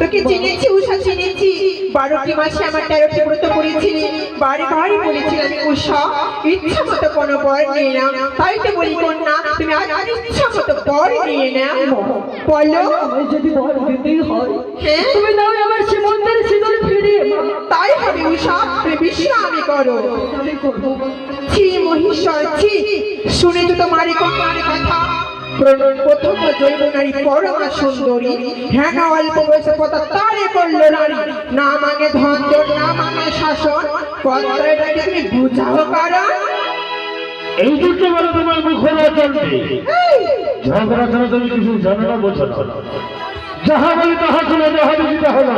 তোকে চিনেছি উষা চিনেছি। বারোটি মাসে আমার তেরোটি ব্রত করেছিলি? বাড়ি বাড়ি বলেছিলাম উষা ইচ্ছা মতো কোনো বর নিয়ে নাও তাই তো বলি কন্যা তুমি আজ আজ ইচ্ছা মতো বর নিয়ে নাও। বলো। যদি বর দিতেই হয় হ্যাঁ তুমি তাই হবে করো। ছি মহিষর ছি শুনে তো তোমার কথা। প্রণয় প্রথম জৈব নারী পরমা সুন্দরী হ্যাঁ না অল্প বয়সে কথা তারে করল নারী। না মানে না মানে শাসন। কথাটাকে তুমি বুঝাও কারণ এই দুটো বলে তোমার মুখের চলবে। ঝগড়া ছাড়া তুমি কিছু জানো না বোঝো না। যাহা বলি তাহা শুনে যাহা দেখি তাহা না।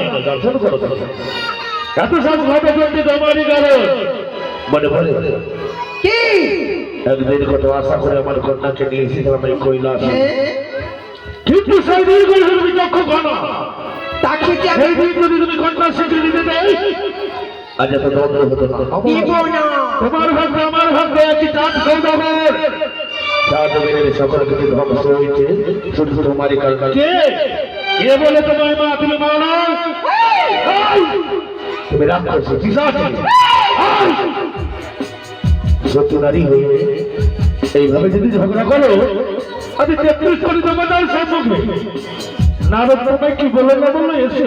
এত সব ঘটে চলছে তোমারই কারণ বলে বলে কি? একদিন কত আশা করে আমার কন্যাকে নিয়ে এসেছিলাম এই কৈলাস? কিন্তু সেই দিন করে তুমি চক্ষু ঘনা তাকে আমি সেই দিন যদি তুমি কন্যা স্বীকৃতি দিতে দেয় আজ এত দ্বন্দ্ব হতো না। তোমার ভাগ্য আমার ভাগ্য একই চাঁদ সৌদাগর চাঁদ মেরে সকল কিছু ধ্বংস হয়েছে? শুধু তোমারই কারণ। কে? কে বলে তোমার মা তুমি মা না! তুমি রাগ করছ কি নারী হয়ে এইভাবে যদি ঝগড়া করো আমি তেত্রিশ কোটি তোমাদের সম্মুখে নারদ তোমায় কি বলে না বলে এসে?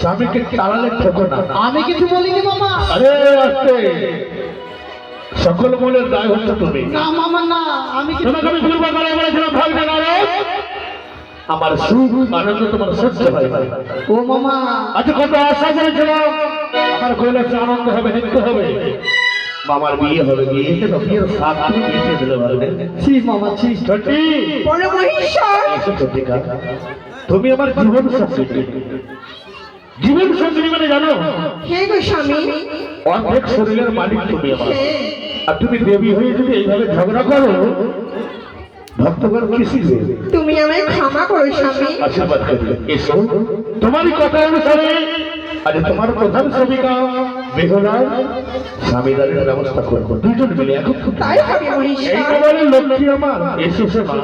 স্বামীকে তাড়ালে ঠেকো না। আমি কিছু বলিনি মামা। আরে আস্তে। সকল মূলের দায় হচ্ছে তুমি। না মামা না আমি তোমাকে আমি পূর্ব করে বলেছিলাম ভাববে না রে আমার সুখ আনন্দ তোমার সহ্য হয় ও মামা। আচ্ছা কত আশা করেছিলাম আমার কৈলাসে আনন্দ হবে নৃত্য হবে। মামার বিয়ে হবে বিয়ে কেন বিয়ের সাত তুমি মিটিয়ে দিলে ভাবলে ছি মামা ছি। সত্যি বলো মহিষর এসো চন্দ্রিকা তুমি আমার জীবন সঙ্গিনী জীবন সঙ্গিনী মানে জানো? হে গো স্বামী। অর্ধেক শরীরের মালিক তুমি আমার। হ্যাঁ। আর তুমি দেবী হয়ে যদি এইভাবে ঝগড়া করো ভক্তগণ তুমি আমায় ক্ষমা করো স্বামী। আশীর্বাদ করবে। এসো তোমারই কথা অনুসারে আজ তোমার প্রধান শ্রমিকা বেহনা স্বামীদারের ব্যবস্থা করব। দুজন মিলে এখন তাই হবে এই মহিষর তোমার লক্ষ্মী আমার। এসো সে মা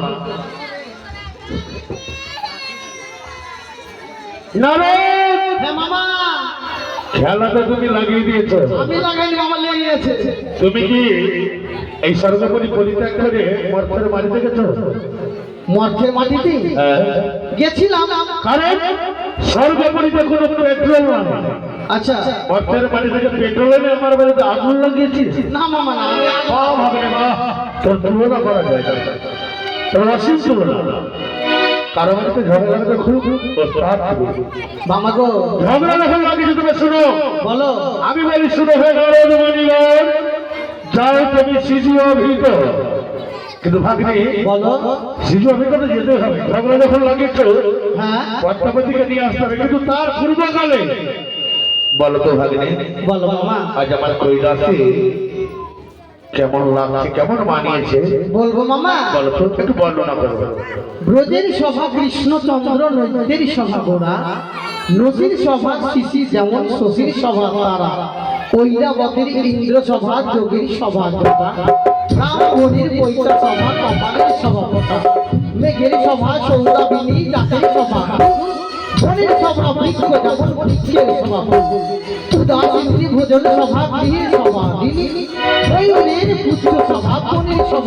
খেলাটা তুমি লাগিয়ে দিয়েছ। আমি লাগাইনি মামা লেগে গেছে। তুমি কি এই সর্বোপরি পরিত্যাগ করে মর্তের বাড়িতে গেছো? মর্চের মাটিতে? হ্যাঁ। গেছিলাম। কারণ সর্বোপরিতে কোনো পেট্রোল না। আচ্ছা। মর্তের বাড়ি থেকে পেট্রোল এনে আমার বাড়িতে আগুন লাগিয়েছিস? না মামা না হবে বাহ। তোর তুলনা করা যায় না। তোর অসীম তুলনা। কারও বাড়িতে ঝগড়া লাগবে খুব মামা গো। ঝগড়া যখন লাগিয়েছে তুমি শুনো। বলো। আমি বলি শুনে হয়ে গেল শিশু অভিহিত কিন্তু ভাগ্নি বলো। শিশু অভিজ্ঞতা যেতে হবে ঝগড়া যখন লাগিয়েছ হ্যাঁ। নিয়ে আসতে হবে। কিন্তু তার পূর্বকালে বলো তো ভাগ্নি। বলো মামা। আজ আমার কৈলাসে কেমন লাগছে কেমন মানিয়েছে? বলব মামা। বলো তো একটু বর্ণনা করব ব্রজের সভা কৃষ্ণচন্দ্র নৈত্যের সভা গোড়া। সভা শিশি যেমন শশীর সভা তারা। ঐরাবতের ইন্দ্র সভা, যোগীর সভা, যোগা। পৈতা সভা, কপালের সভাপতা মেঘের সভা সৌরাবিনী জাতের সভা। সভা, বৃক্ষ যেমন বৃক্ষের সভা। উদাসীন ভোজন সভা, গৃহের সভা দিনী পুত্র সভা কনের সভা।